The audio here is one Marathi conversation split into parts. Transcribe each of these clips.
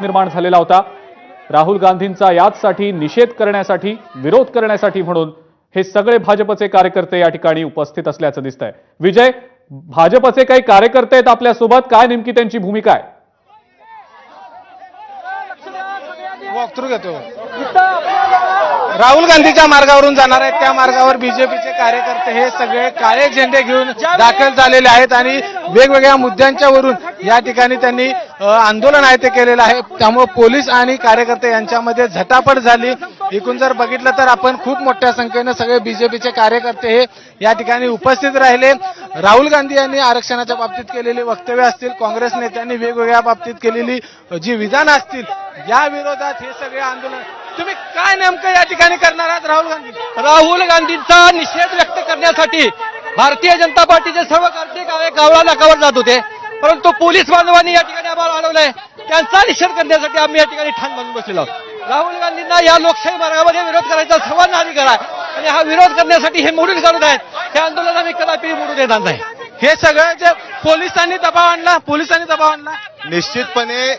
निर्माण झालेला होता. राहुल गांधींचा याचसाठी निषेध करण्यासाठी विरोध करण्यासाठी म्हणून हे सगळे भाजपचे कार्यकर्ते या ठिकाणी उपस्थित असल्याचं दिसत आहे विजय भाजपचे काही कार्यकर्ते आहेत आपल्यासोबत. काय नेमकी त्यांची भूमिका आहे? घेतो. राहुल गांधीच्या मार्गावरून जाणार आहेत. त्या मार्गावर बीजेपीचे कार्यकर्ते हे सगळे काळे झेंडे घेऊन दाखल झालेले आहेत आणि वेगवेगळ्या मुद्द्यांच्या वरून या ठिकाणी त्यांनी आंदोलन आहे ते केलेलं आहे. त्यामुळे पोलीस आणि कार्यकर्ते यांच्यामध्ये झटापट झाली. एकूण जर बघितलं तर आपण खूप मोठ्या संख्येनं सगळे बीजेपीचे कार्यकर्ते हे या ठिकाणी उपस्थित राहिले. राहुल गांधी यांनी आरक्षणाच्या बाबतीत केलेली वक्तव्य असतील. काँग्रेस नेत्यांनी वेगवेगळ्या बाबतीत केलेली जी विधानं असतील या विरोधात हे सगळे आंदोलन. तुम्ही काय नेमकं या ठिकाणी करणार आहात राहुल गांधी? राहुल गांधींचा निषेध व्यक्त करण्यासाठी भारतीय जनता पार्टीचे सर्व कार्यकर्ते कावळा नाकावर जात होते. परंतु पोलीस बांधवांनी या ठिकाणी आम्हाला अडवलंय त्यांचा निषेध करण्यासाठी आम्ही या ठिकाणी ठाण बांधून बसलेलो आहोत. राहुल गांधींना या लोकशाही मार्गामध्ये विरोध करायचा सर्वांना अधिकार आहे. आणि हा विरोध करण्यासाठी हे मोडून काढत आहेत. हे आंदोलन आम्ही कदापि मोडू देणार नाही. हे सगळं जे पोलिसांनी दबाव आणला पोलिसांनी दबाव आणला. निश्चितपणे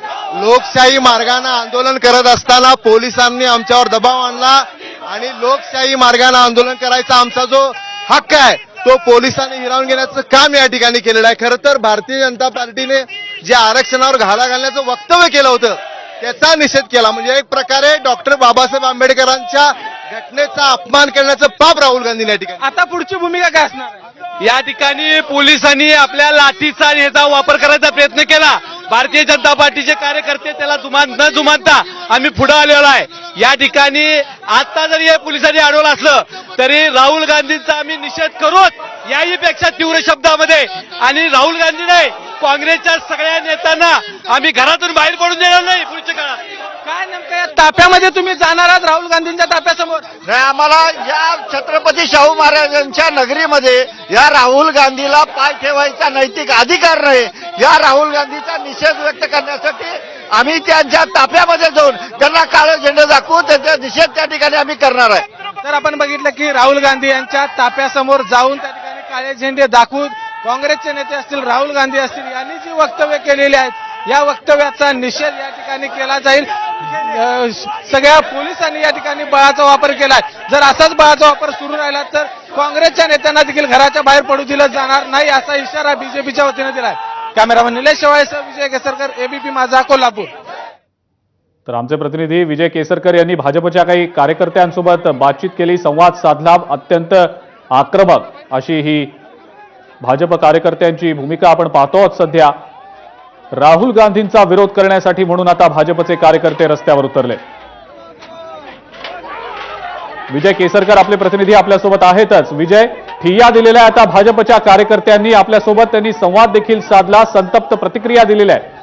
लोकशाही मार्गाने आंदोलन करत असताना पोलिसांनी आमच्यावर दबाव आणला आणि लोकशाही मार्गाने आंदोलन करायचा आमचा जो हक्क आहे तो पोलिसांनी हिरावून घेण्याचं काम या ठिकाणी केलेलं आहे. खरं तर भारतीय जनता पार्टीने जे आरक्षणावर घाला घालण्याचं वक्तव्य केलं होतं त्याचा निषेध केला. म्हणजे एक प्रकारे डॉक्टर बाबासाहेब आंबेडकरांच्या घटनेचा अपमान करण्याचं पाप राहुल गांधीने या ठिकाणी. आता पुढची भूमिका काय असणार आहे? या ठिकाणी पोलिसांनी आपल्या लाठीचा ह्याचा वापर करायचा प्रयत्न केला. भारतीय जनता पार्टीचे कार्यकर्ते त्याला जुमान न जुमानता आम्ही पुढे आलेलो आहे. या ठिकाणी आता जरी हे पोलिसांनी अडवलं असलं तरी राहुल गांधींचा आम्ही निषेध करूच याही पेक्षा तीव्र शब्दामध्ये. आणि राहुल गांधी नाही काँग्रेसच्या सगळ्या नेत्यांना आम्ही घरातून बाहेर पडून देणार नाही पुढच्या काळात. काय नेमकं या ताप्यामध्ये तुम्ही जाणार आहात राहुल गांधींच्या ताप्यासमोर नाही आम्हाला या छत्रपती शाहू महाराजांच्या नगरीमध्ये या राहुल गांधीला पाय ठेवायचा नैतिक अधिकार नाही. या राहुल गांधीचा निषेध व्यक्त करण्यासाठी आम्ही त्यांच्या ताफ्यामध्ये जाऊन त्यांना काळे झेंडे दाखवून त्यांचा निषेध त्या ठिकाणी आम्ही करणार आहे. तर आपण बघितलं की राहुल गांधी यांच्या ताप्यासमोर जाऊन त्या ठिकाणी काळे झेंडे दाखवून काँग्रेसचे नेते असतील राहुल गांधी असतील यांनी जी वक्तव्य केलेली आहेत या वक्तव्याचा निषेध या ठिकाणी केला जाईल. सगळ्या पोलिसांनी या ठिकाणी बळाचा वापर केलाय. जर असाच बळाचा वापर सुरू राहिला तर काँग्रेसच्या नेत्यांना देखील घराच्या बाहेर पडू दिलं जाणार नाही असा इशारा बीजेपीच्या वतीने दिलाय. कॅमेरामन निलेश शेवाळेसह विजय केसरकर एबीपी माझा कोल्हापूर. तर आमचे प्रतिनिधी विजय केसरकर यांनी भाजपच्या काही कार्यकर्त्यांसोबत बातचीत केली संवाद साधला. अत्यंत आक्रमक अशी ही भाजप कार्यकर्त्यांची भूमिका आपण पाहतो आहोत सध्या. राहुल गांधींचा विरोध करण्यासाठी म्हणून आता भाजपचे कार्यकर्ते रस्त्यावर उतरले. विजय केसरकर आपले प्रतिनिधी आपल्यासोबत आहेतच. विजय ठिय्या दिलेल्या आता भाजपच्या कार्यकर्त्यांनी. आपल्यासोबत त्यांनी संवाद देखील साधला संतप्त प्रतिक्रिया दिलेल्या आहे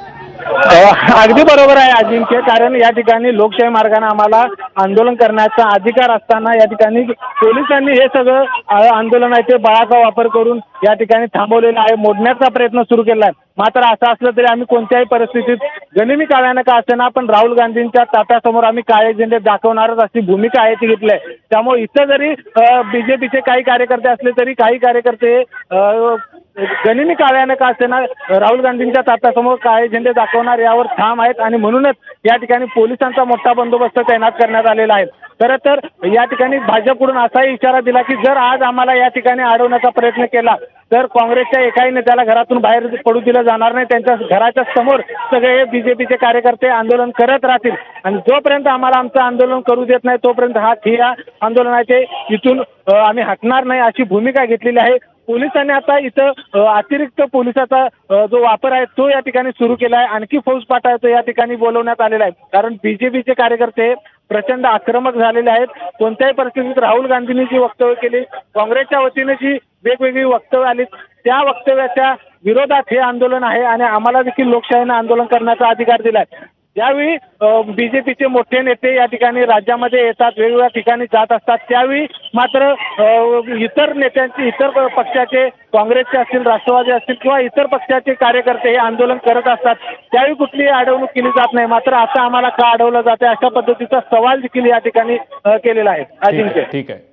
अगदी बरोबर आहे अजिंक्य. कारण या ठिकाणी लोकशाही मार्गाने आम्हाला आंदोलन करण्याचा अधिकार असताना या ठिकाणी पोलिसांनी हे सगळं आंदोलनाचे आंदोलन आहे ते बळाचा वापर करून या ठिकाणी थांबवलेलं आहे. मोडण्याचा प्रयत्न सुरू केला आहे. मात्र असं असलं तरी आम्ही कोणत्याही परिस्थितीत गनिमी काव्यानं का असेना पण राहुल गांधींच्या तात्यासमोर आम्ही काळे झेंडे दाखवणारच अशी भूमिका आहे ती घेतली आहे. त्यामुळे इथं जरी बीजेपीचे काही कार्यकर्ते असले तरी काही कार्यकर्ते गनिमी काव्यानं का असेना राहुल गांधींच्या तात्यासमोर काळे झेंडे दाखवणार यावर ठाम आहेत आणि म्हणूनच या ठिकाणी पोलिसांचा मोठा बंदोबस्त तैनात करण्यात आलेला आहे. खरं तर या ठिकाणी भाजपकडून असाही इशारा दिला की जर आज आम्हाला या ठिकाणी अडवण्याचा प्रयत्न केला तर काँग्रेसच्या एकाही नेत्याला घरातून बाहेर पडू दिलं जाणार नाही. त्यांच्या घराच्या समोर सगळे बीजेपीचे कार्यकर्ते आंदोलन करत राहतील. आणि जोपर्यंत आम्हाला आमचं आंदोलन करू देत नाही तोपर्यंत हा ठिया आंदोलनाचे इथून आम्ही हटणार नाही अशी भूमिका घेतलेली आहे. पोलिसांनी आता इथं अतिरिक्त पोलिसाचा जो वापर आहे तो या ठिकाणी सुरू केला आहे आणखी फौजपाट आहे तो या ठिकाणी बोलवण्यात आलेला आहे. कारण बीजेपीचे कार्यकर्ते प्रचंड आक्रमक झालेले आहेत. कोणत्याही परिस्थितीत राहुल गांधींनी जी वक्तव्य केली काँग्रेसच्या वतीने जी वेगवेगळी वक्तव्य आली त्या वक्तव्याच्या विरोधात हे आंदोलन आहे आणि आम्हाला देखील लोकशाहीनं आंदोलन करण्याचा अधिकार दिला आहे ज्यावेळी बीजेपीचे मोठे नेते या ठिकाणी राज्यामध्ये येतात वेगवेगळ्या ठिकाणी जात असतात त्यावेळी मात्र इतर नेत्यांचे इतर पक्षाचे काँग्रेसचे असतील राष्ट्रवादी असतील किंवा इतर पक्षाचे कार्यकर्ते हे आंदोलन करत असतात त्यावेळी कुठलीही अडवणूक केली जात नाही. मात्र आता आम्हाला का अडवलं जाते अशा पद्धतीचा सवाल देखील या ठिकाणी केलेला आहे. अजिंक्य ठीक आहे.